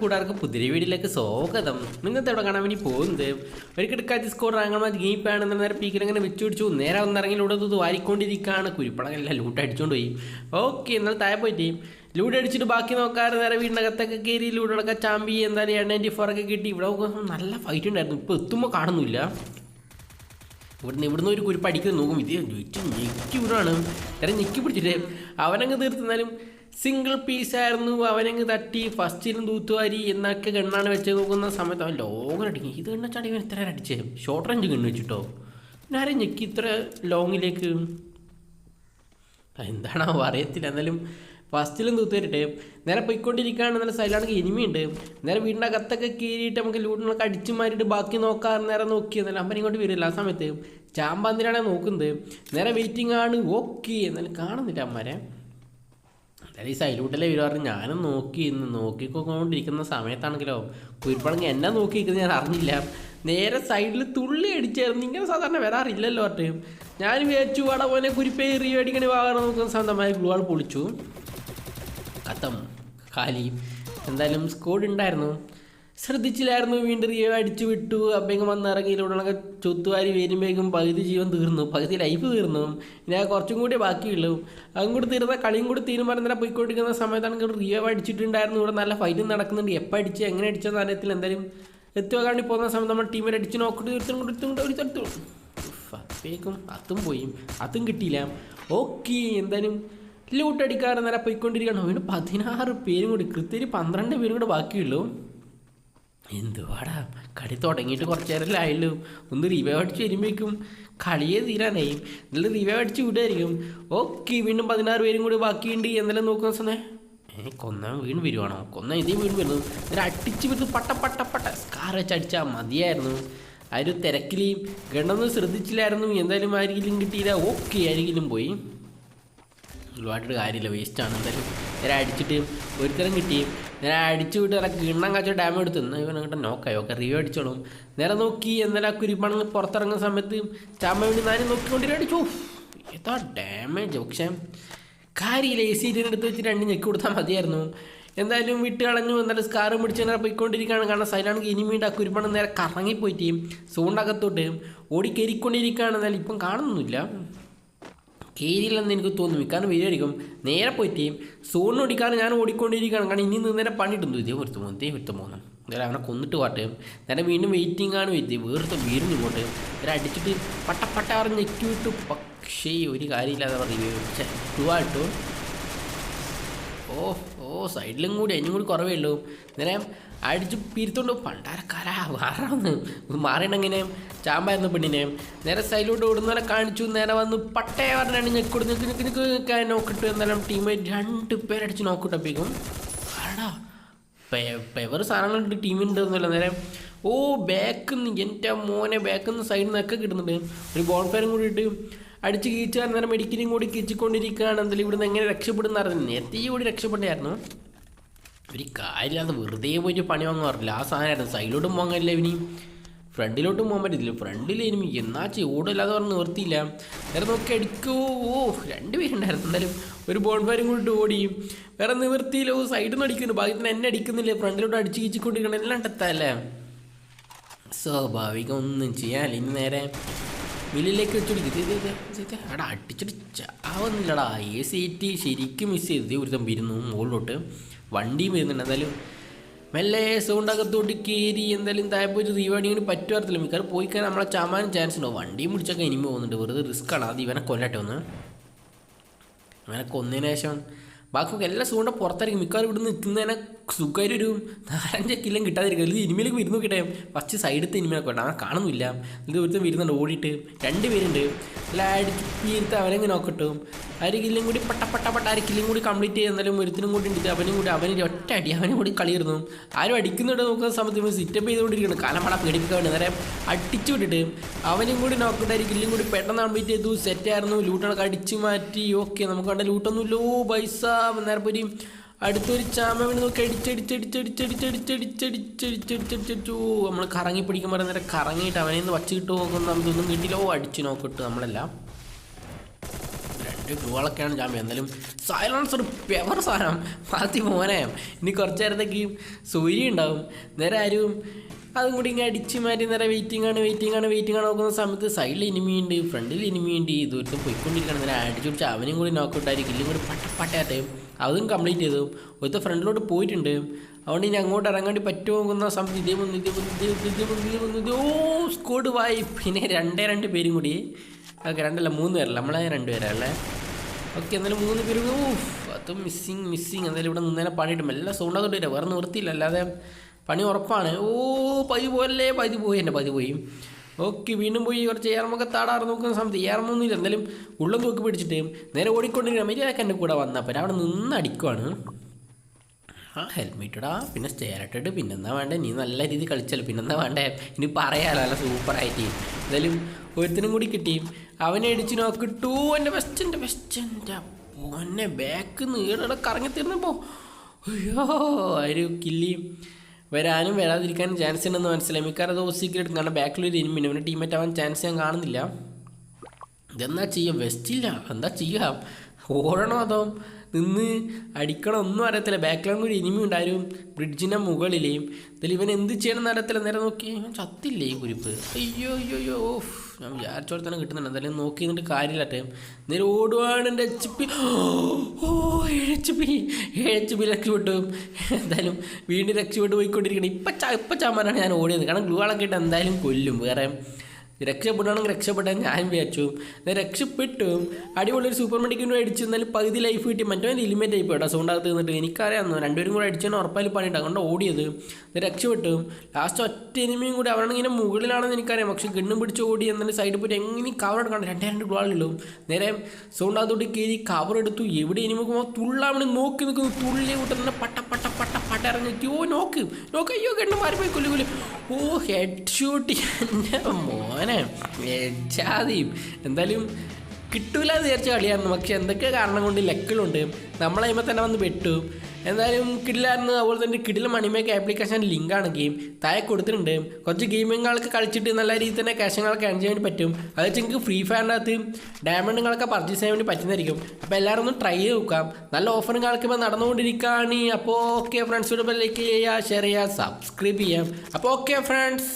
കൂടാർക്ക് പുതിരി വീടിലേക്ക് സ്വാഗതം. നിങ്ങൾക്ക് എവിടെ കാണാൻ വേണ്ടി പോകുന്നത് ഒരിക്കൽ കാറ്റ് സ്കോർ റാങ്ങാൻ ഗീപ്പാണ് നേരെ പീക്കിൽ അങ്ങനെ വെച്ച് പിടിച്ചു. നേരെ ഒന്നിറങ്ങി ലൂടെ ഇത് വാരിക്കൊണ്ടിരിക്കുകയാണ്. കുരുപ്പണങ്ങളെല്ലാം ലൂട്ട് അടിച്ചുകൊണ്ട് പോയി. ഓക്കെ എന്നാൽ താഴെ പോയിട്ട്. ലൂട്ട് അടിച്ചിട്ട് ബാക്കി നോക്കാറ് നേരെ വീടിനകത്തൊക്കെ കയറി ലൂടൊക്കെ ചാമ്പി എന്തായാലും എണ്ണ നയന്റി ഫോർ ഒക്കെ കിട്ടി. ഇവിടെ നല്ല ഫൈറ്റ് ഉണ്ടായിരുന്നു. ഇപ്പോൾ എത്തുമ്പോൾ കാണുന്നില്ല. ഇവിടുന്ന് ഇവിടുന്ന് ഒരു കുരിപ്പ് അടിക്കുന്നത് നോക്കും ഇത് ഞെക്കി വിടുവാണ്. നേരെ ഞെക്കി പിടിച്ചിട്ട് അവനങ്ങ് തീർത്തുന്നാലും സിംഗിൾ പീസ് ആയിരുന്നു. അവനങ്ങ് തട്ടി ഫസ്റ്റിലും തൂത്തുവാരി എന്നൊക്കെ ഗണ്ണാണ് വെച്ച് നോക്കുന്ന സമയത്ത് അവൻ ലോങ് അടിക്കും. ഇത് കണ്ണച്ചാടി ഇവൻ ഇത്ര അടിച്ചേ. ഷോർട്ട് റേഞ്ച് ഗണ്ണ് വെച്ചിട്ടോ? ഞാനും ഞെക്കി ഇത്ര ലോങ്ങിലേക്ക് എന്താണോ അറിയത്തില്ല എന്നാലും ഫസ്റ്റിലും തൂത്തുവരട്ടെ. നേരെ പോയിക്കൊണ്ടിരിക്കുകയാണ്. നല്ല സൈലാണെങ്കിൽ ഇനിമയുണ്ട്. നേരെ വീടിന്റെ അകത്തൊക്കെ കീറിയിട്ട് നമുക്ക് ലൂട്ടിനൊക്കെ അടിച്ചു മാറ്റിയിട്ട് ബാക്കി നോക്കാറ് നേരെ നോക്കി എന്നാലും അമ്മ ഇങ്ങോട്ട് വരില്ല. ആ സമയത്ത് ചാമ്പാന്തിനാണ് നോക്കുന്നത്. നേരെ വെയിറ്റിംഗ് ആണ്. ഓക്കെ എന്നാലും കാണുന്നില്ല അമ്മരെ. എന്തായാലും ഈ സൈലൂട്ടിലെ വിവരം പറഞ്ഞു ഞാനും നോക്കി ഇന്ന് നോക്കിക്കൊണ്ടിരിക്കുന്ന സമയത്താണെങ്കിലോ കുരുപ്പണങ്ങി എന്നെ നോക്കിയിരിക്കുന്നത് ഞാൻ അറിഞ്ഞില്ല. നേരെ സൈഡിൽ തുള്ളി അടിച്ചായിരുന്നു. ഇങ്ങനെ സാധാരണ വരാറില്ലല്ലോ പറഞ്ഞിട്ട് ഞാൻ വിചാരിച്ചു വട പോലെ കുരിപ്പേ റീ അടിക്കണ വാങ്ങണം നോക്കുന്ന സ്വന്തമായി ആൾ പൊളിച്ചു. കത്തം കാലി എന്തായാലും സ്കോഡ് ഉണ്ടായിരുന്നു. ശ്രദ്ധിച്ചില്ലായിരുന്നു വീണ്ടും റിയോ അടിച്ചു വിട്ടു. അബ്ബേങ്ങ് വന്നിറങ്ങി ഇവിടെ ചുത്തുവാരി വരുമ്പോഴേക്കും പകുതി ജീവൻ തീർന്നു. പകുതി ലൈഫ് തീർന്നു. ഞാൻ കുറച്ചും കൂടി ബാക്കിയുള്ളൂ. അതും കൂടി തീർന്ന കളിയും കൂടി തീരുമാനം തന്നെ പോയിക്കൊണ്ടിരിക്കുന്ന സമയത്താണെങ്കിൽ റിയോ അടിച്ചിട്ടുണ്ടായിരുന്നു. ഇവിടെ നല്ല ഫൈറ്റും നടക്കുന്നുണ്ട്. എപ്പോൾ അടിച്ച് എങ്ങനെ അടിച്ചെന്ന് അറിയത്തില്ല. എന്തായാലും എത്തുക കാണി പോകുന്ന സമയത്ത് നമ്മൾ ടീമിൽ അടിച്ച് നോക്കിട്ട്. തീർത്തും ഒരു തട്ടു അപ്പേക്കും അതും പോയി. അതും കിട്ടിയില്ല. ഓക്കെ എന്തായാലും ലൂട്ട് അടിക്കാറ് നേരെ പോയിക്കൊണ്ടിരിക്കണം അവന് പതിനാറ് പേരും കൂടി കൃത്യം പന്ത്രണ്ട് പേരും കൂടെ ബാക്കിയുള്ളൂ. എന്തുവാടാ? കളി തുടങ്ങിയിട്ട് കുറച്ച് നേരം ആയല്ലോ ഒന്ന് റിവൈവ് അടിച്ച് വരുമ്പോഴേക്കും കളിയെ തീരാനായി. എന്നിട്ട് റിവൈവ് അടിച്ച് വിടുമായിരിക്കും ഓക്കെ വീണ്ടും പതിനാറ് പേരും കൂടി ബാക്കിയുണ്ട്. എന്തെല്ലാം നോക്കുന്ന സമയം ഏ കൊന്ന വീണ് വരുവാണോ? കൊന്ന ഇതേ വീണ് വരുന്നു എന്നിട്ട് അടിച്ച് വരുന്നു പട്ട പട്ട പട്ട. സ്കാർ വെച്ച് അടിച്ചാൽ മതിയായിരുന്നു. ആ ഒരു തിരക്കിൽ ഗണ്ണൊന്നും ശ്രദ്ധിച്ചില്ലായിരുന്നു. എന്തായാലും ആരെങ്കിലും കിട്ടിയില്ല. ഓക്കെ ആരെങ്കിലും പോയി. ഒരുപാട് കാര്യമില്ല. വേസ്റ്റാണ് എന്തായാലും അടിച്ചിട്ട് ഒരുത്തരം കിട്ടി. നേരെ അടിച്ചു വിട്ട് അല്ല കിണ്ണം കാച്ച ഡാം എടുത്തു ഇവൻ അങ്ങോട്ട് നോക്കായി ഓക്കെ റിവ്യൂ അടിച്ചോളും. നേരെ നോക്കി എന്നാലും ആ കുരിപ്പണങ്ങൾ പുറത്തിറങ്ങുന്ന സമയത്ത് ചാമ്പ വേണ്ടി നാനും നോക്കിക്കൊണ്ടിരി അടിച്ചു. ഏതാ ഡാമേജ് പക്ഷേ കാര്യമില്ല. എ സി എടുത്ത് വെച്ച് രണ്ട് ഞെക്കി കൊടുത്താൽ മതിയായിരുന്നു. എന്തായാലും വിട്ട് കളഞ്ഞു. എന്നാലും സ്കാറും പിടിച്ച് നേരെ പോയിക്കൊണ്ടിരിക്കുകയാണ്. കാരണം സൈലാണെങ്കിൽ ഇനിമീണ്ട് ആ കുരിപ്പണം നേരെ കറങ്ങിപ്പോയിട്ട് സൂണ്ടകത്തോട്ട് ഓടി കയറിക്കൊണ്ടിരിക്കുകയാണ് എന്നാലും ഇപ്പം കാണുന്നില്ല. കേരിയില്ലെന്ന് എനിക്ക് തോന്നുന്നു. കാരണം വരികയായിരിക്കും നേരെ പോയിട്ട് സോണിന് ഓടിക്കാനും ഞാൻ ഓടിക്കൊണ്ടിരിക്കുകയാണ്. കാരണം ഇനി നിന്ന് നേരെ പണിയിട്ടുന്നു ഇതേ ഒരുത്ത പോകുന്നു ഇതേ ഒരുത്ത പോകുന്നു നേരെ അവനെ കൊന്നിട്ട് പാട്ട്. നേരെ വീണ്ടും വെയിറ്റിംഗ് ആണ്. വെയിറ്റ് വേറത്തെ വീടിന് പോട്ടെ. നേരെ അടിച്ചിട്ട് പട്ട പട്ട പറഞ്ഞ് ഞെക്കി വിട്ടു. പക്ഷേ ഒരു കാര്യമില്ലാതെ പറയുക ടു ഓ ഓ. സൈഡിലും കൂടി അതിനും കൂടി കുറവേ ഉള്ളൂ. നേരെ അടിച്ച് പിരുത്തോണ്ട് പണ്ടാരക്കാരാ മാറാന്ന് മാറിയിട്ടെങ്ങനെ ചാമ്പായിരുന്നു പെണ്ണിനെ. നേരെ സൈഡിലോട്ട് ഓടുന്നവരെ കാണിച്ചു. നേരെ വന്ന് പട്ടയ പറഞ്ഞാണ് ഞെക്കൊടു നിൽക്ക് നിൽക്ക് നിൽക്ക് നോക്കിട്ട് എന്നാലും ടീമേറ്റ് രണ്ട് പേരടിച്ച് നോക്കിട്ടപ്പോഴേക്കും ആടാ പെവർ സാധനങ്ങളുണ്ട് ടീമിന്റെ നേരെ ഓ ബാക്കിൽ നിന്ന് എന്റെ മോനെ ബാക്കിൽ നിന്ന് സൈഡിൽ നിന്നൊക്കെ കിട്ടുന്നുണ്ട്. ഒരു ബോൾ പേരും കൂടി ഇട്ട് അടിച്ച് കീച്ചാൻ നേരം മെഡിക്കലും കൂടി കീച്ചിക്കൊണ്ടിരിക്കുകയാണ് എന്തായാലും ഇവിടുന്ന് എങ്ങനെ രക്ഷപ്പെടുന്ന അറിഞ്ഞു നേരത്തെ കൂടി രക്ഷപ്പെട്ടായിരുന്നു. ഒരു കാര്യമില്ലാതെ വെറുതെ പോയിട്ട് പണി വാങ്ങാൻ പറഞ്ഞില്ല ആ സാധനമായിരുന്നു. സൈഡിലോട്ടും പോകാൻ കഴിയില്ല ഇനി ഫ്രണ്ടിലോട്ടും പോകാൻ പറ്റില്ല. ഫ്രണ്ടിൽ ഇനി എന്നാ ഓടില്ലാതെ പറഞ്ഞ് നിർത്തിയില്ല. വേറെ നോക്കി അടിക്കോ. ഓ രണ്ട് പേരുണ്ടായിരുന്നു. എന്തായാലും ഒരു ബോൺഫയറും ഫയറും കൂടി ഓടി. വേറെ നിവർത്തിയില്ല ഓ സൈഡിൽ നിന്ന് അടിക്കുന്നു. ഭാഗ്യത്തിന് എന്നെ അടിക്കുന്നില്ല. ഫ്രണ്ടിലോട്ട് അടിച്ച് കീച്ചിക്കൊണ്ടിരിക്കണം എല്ലാം ടെത്തല്ലേ സ്വാഭാവികം ഒന്നും ചെയ്യാനില്ല. ഇനി നേരെ മില്ലിലേക്ക് വെച്ചോടിക്കും അവിടെ അടിച്ചിട്ട് ചാവുന്നില്ലടാ എ സീറ്റ് ശരിക്കും മിസ് ചെയ്തത് ഒരുത്തം വരുന്നു മുകളിലോട്ട്. വണ്ടിയും വരുന്നുണ്ട്. എന്തായാലും മെല്ലെ സൗണ്ടകത്തോട്ട് കയറി എന്തായാലും തായപ്പോ പോയിട്ട് റീവാടിങ്ങിന് പറ്റുമായിരുന്നില്ല മിക്കവാറും പോയി കഴിഞ്ഞാൽ നമ്മളെ ചാമാനും ചാൻസ് ഉണ്ടോ വണ്ടിയും പിടിച്ചൊക്കെ ഇനിമ പോകുന്നുണ്ട്. വെറുതെ റിസ്ക് ആണ്. അത് ഇവനെ കൊല്ലട്ടെ ഒന്ന്. അങ്ങനെ കൊന്നതിന് ശേഷം ബാക്കി എല്ലാ സൂണ്ട പുറത്തായിരിക്കും മിക്കവാറും ഇവിടെ നിൽക്കുന്നതിനെ സുഖമായിട്ട് ഒരു നാലഞ്ച് കില്ലും കിട്ടാതിരിക്കും ഇത് ഇനിമയിലേക്ക് വിരുന്നു കിട്ടേ ഫസ്റ്റ് സൈഡത്തെ ഇനിമയൊക്കെ വേണ്ട ആ കാണുന്നില്ല. ഇത് ഒരുത്തം വരുന്നുണ്ട് ഓടിയിട്ട് രണ്ട് പേരുണ്ട്. എല്ലാം അടിച്ച് പീർത്ത് അവനെങ്ങനെ നോക്കട്ടും. കില്ലും കൂടി പട്ട പട്ട കില്ലും കൂടി കംപ്ലീറ്റ് ചെയ്ത് എന്നാലും ഒരുത്തിനും കൂടി ഉണ്ട്. അവനും കൂടി അവന് ഒറ്റ അടി അവനും കൂടി കളിയിരുന്നു ആരും അടിക്കുന്നുണ്ട് നോക്കുന്ന സമയത്ത് സിറ്റപ്പ് ചെയ്തുകൊണ്ടിരിക്കണം കാലമട പേടിപ്പിക്കാൻ വേണ്ടി. നേരെ അടിച്ചു വിട്ടിട്ട് അവനും കൂടി നോക്കിട്ട് ആ കില്ലും കൂടി പെട്ടെന്ന് കംപ്ലീറ്റ് ചെയ്തു. സെറ്റായിരുന്നു ലൂട്ടൊക്കെ അടിച്ചു മാറ്റി. ഓക്കെ നമുക്ക് കണ്ട ലൂട്ടൊന്നുമില്ലോ പൈസ. നേരെ പോയി അടുത്തൊരു ചാമ വീണ് നോക്കി അടിച്ചടിച്ചടിച്ചടിച്ചടിച്ചടിച്ചടിച്ചടിച്ചടിച്ചടിച്ചടിച്ചടിച്ചു നമ്മൾ കറങ്ങി പിടിക്കുമ്പോൾ നേരം കറങ്ങിയിട്ട് അവനെ നിന്ന് വച്ച് കിട്ടുമോ നോക്കുന്ന നമുക്കൊന്നും കിട്ടിയില്ലോ അടിച്ചു നോക്കിട്ട് നമ്മളെല്ലാം രണ്ട് മറ്റേ ഗോളൊക്കെയാണ് ജാമ്യം എന്നാലും ഒരു പെവർ സാധനം മാറ്റി മോനെ ഇനി കുറച്ച് നേരത്തേക്ക് സൂര്യ ഉണ്ടാവും നേരെ ആരും അതും കൂടി ഇങ്ങനെ അടിച്ച് മാറ്റി നേരെ വെയിറ്റിംഗ് ആണ് വെയിറ്റിംഗ് ആണ് വെയിറ്റിംഗ് ആണ്. നോക്കുന്ന സമയത്ത് സൈഡിൽ ഇനിമിയുണ്ട് ഫ്രണ്ടിൽ ഇനിമിയുണ്ട് ദൂരത്ത് പോയിക്കൊണ്ടിരിക്കണം നേരെ അടിച്ചുപിടിച്ച് അവനും കൂടി നോക്കൗട്ടായി കില്ലും കൂടി പട്ടപ്പട്ടയാട്ടയും അതും കംപ്ലീറ്റ് ചെയ്തു. ഒരുത്ത ഫ്രണ്ടിലോട്ട് പോയിട്ടുണ്ട്. അതുകൊണ്ട് ഇനി അങ്ങോട്ട് ഇറങ്ങാണ്ടി നോക്കുന്ന സമയത്ത് ഇതേ വന്നു ഇതേ വന്നു ഇതേ വന്നു ഇതേ വന്നു ഇതേ വന്നു ഇതേ ഓ സ്കോഡ് വായി പിന്നെ രണ്ടേ രണ്ട് പേരും കൂടി. ഓക്കെ രണ്ടല്ല മൂന്ന് പേരല്ല? നമ്മളെ രണ്ട് പേരല്ലേ ഓക്കെ എന്നാലും മൂന്ന് പേരും. ഓ അതും മിസ്സിങ് മിസ്സിങ് എന്തായാലും ഇവിടെ നിന്നേനെ പണിയിട്ടും എല്ലാം സൗണ്ടാത്തോട്ട് വരാം വേറെ നിവൃത്തിയില്ല. അല്ലാതെ പണി ഉറപ്പാണ്. ഓ പതി പോയല്ലേ പതി പോയി എന്റെ പതി പോയി ഓക്കെ വീണ്ടും പോയി കുറച്ച് ഏറമൊക്കെ താടാറ് നോക്കുന്ന സമയത്ത് ഏറമൊന്നുമില്ല. എന്തായാലും ഉള്ളം തൂക്കി പിടിച്ചിട്ട് നേരെ ഓടിക്കൊണ്ടിരിക്കണം മര്യാദയ്ക്ക് എന്റെ കൂടെ വന്നപ്പോൾ അവിടെ നിന്ന് അടിക്കുവാണ്. ആ ഹെൽമെറ്റ് ഇടാ പിന്നെ സ്റ്റേറിട്ടിട്ട് പിന്നെന്താ വേണ്ടേ? നീ നല്ല രീതിയിൽ കളിച്ചല്ലോ. പിന്നെന്താ വേണ്ടേ? ഇനി പറയാലോ നല്ല സൂപ്പറായിട്ട് എന്തായാലും ഒരുത്തിനും കൂടി കിട്ടി. അവനെ അടിച്ച് നോക്കിട്ടു എന്റെ ബെസ്റ്റ് എന്റെ ബെസ്റ്റ് എന്റെ പൊന്നെ ബാക്ക് നീടെ കറങ്ങി തീർന്നപ്പോൾ അയ്യോ ഒരു കില്ലി വരാനും വരാതിരിക്കാനും ചാൻസ് ഉണ്ടെന്ന് മനസ്സിലായി. മിക്കാറും അത് സീക്രട്ട് കാരണം ബാക്കിലൊരു ഇനിമിന് അവന്റെ ടീമേറ്റ് ആവാൻ ചാൻസ് ഞാൻ കാണുന്നില്ല. ഇതെന്താ ചെയ്യുക? വെസ്റ്റില്ല എന്താ ചെയ്യുക? ഓടണോ അതോ നിന്ന് അടിക്കണം ഒന്നും അറിയത്തില്ല ബാക്ക്ഗ്രൗണ്ട് ഒരു ഇനിമി ഉണ്ടായിരുന്നു ബ്രിഡ്ജിന്റെ മുകളിലേയും. ഇതിൽ ഇവൻ എന്ത് ചെയ്യണം എന്ന് അറിയത്തില്ല. നേരെ നോക്കി. ചത്തില്ലേ ഈ കുരിപ്പ്? അയ്യോ അയ്യോ അയ്യോ ഓഫ് ഞാൻ വിചാരിച്ചോടെ തന്നെ കിട്ടുന്നുണ്ട്. എന്തായാലും നോക്കി നിന്നിട്ട് ടൈം. നേരെ ഓടുവാണ് എന്റെ എച്ച് പി. ഓ എച്ച് പി. എച്ച് പി രക്ഷപ്പെട്ടു. എന്തായാലും വീണ്ടും രക്ഷപ്പെട്ട് പോയിക്കൊണ്ടിരിക്കണം ഇപ്പം ഇപ്പം ചാമ്പാനാണ് ഞാൻ ഓടിയത്. കാരണം ഗ്ലൂ ആളൊക്കെ ഇട്ട് എന്തായാലും കൊല്ലും. വേറെ രക്ഷപ്പെടണമെങ്കിൽ രക്ഷപ്പെടാൻ ഞാൻ വിചാരിച്ചു. എന്നാൽ രക്ഷപ്പെട്ടു. അടിപൊളി ഒരു സൂപ്പർ മെഡിക്കിനും അടിച്ചു. എന്നാലും പകുതി ലൈഫ് കിട്ടി. മറ്റോ ലിമിറ്റ് ആയി പോയിട്ടോ സൗണ്ടാകത്ത് നിന്നിട്ട് എനിക്കറിയാമെന്നു രണ്ടുപേരും കൂടെ അടിച്ചാൽ ഉറപ്പായി പണിയിട്ട് അതുകൊണ്ട് ഓടിയത്. ഇത് രക്ഷപ്പെട്ടു. ലാസ്റ്റ് ഒറ്റ എനിമിയും കൂടി അവരാണ് ഇങ്ങനെ മുകളിലാണെന്ന് എനിക്കറിയാം. പക്ഷെ ഗണ്ണും പിടിച്ച് ഓടി എന്നാലും സൈഡിൽ പോയിട്ട് എങ്ങനെ കവർ എടുക്കണം രണ്ടേ രണ്ട് ഗോളുള്ളൂ നേരെ സൗണ്ടാകത്തോട്ട് കയറി കവർ എടുത്തു. എവിടെ ഇനി നോക്കുമ്പോൾ തുള്ളാമണി നോക്കി നിൽക്കുന്നു. തുള്ളി കൂട്ടുന്ന പട്ട പട്ട പട്ട. പട്ട ഇറങ്ങി ഓ നോക്ക് നോക്ക് അയ്യോ ഗണ്ണ് പോയി കൊല്ലു കൊല്ലു. ഓ ഹെഡ് ഷൂട്ട് എന്റെ മോനെ എന്തായാലും കിട്ടൂല എന്ന് വിചാരിച്ച കളിയായിരുന്നു പക്ഷെ എന്തൊക്കെ കാരണം കൊണ്ട് ലക്കിലുണ്ട്. നമ്മളതിമ്മ തന്നെ വന്ന് പെട്ടു. എന്തായാലും കിടിലായിരുന്നു അതുപോലെ തന്നെ കിടില മണിമേക്ക് ആപ്ലിക്കേഷൻ ലിങ്കാണ് ഗെയിം താഴെ കൊടുത്തിട്ടുണ്ട്. കുറച്ച് ഗെയിമിങ്ങുകളൊക്കെ കളിച്ചിട്ട് നല്ല രീതിയിൽ തന്നെ ക്യാഷങ്ങളൊക്കെ ഏൺ ചെയ്യാൻ പറ്റും. അത് വെച്ച് നിങ്ങൾക്ക് ഫ്രീ ഫയറിന്റെ അകത്ത് ഡയമണ്ടുകളൊക്കെ പർച്ചേസ് ചെയ്യാൻ വേണ്ടി പറ്റുന്നതായിരിക്കും. അപ്പോൾ എല്ലാവരും ഒന്ന് ട്രൈ ചെയ്ത് നോക്കാം. നല്ല ഓഫറും കളിക്കുമ്പോൾ നടന്നുകൊണ്ടിരിക്കുകയാണ്. അപ്പോൾ ഓക്കെ ഫ്രണ്ട്സ് വീഡിയോ ലൈക്ക് ചെയ്യുക ഷെയർ ചെയ്യുക സബ്സ്ക്രൈബ് ചെയ്യാം. അപ്പോൾ ഓക്കെ ഫ്രണ്ട്സ്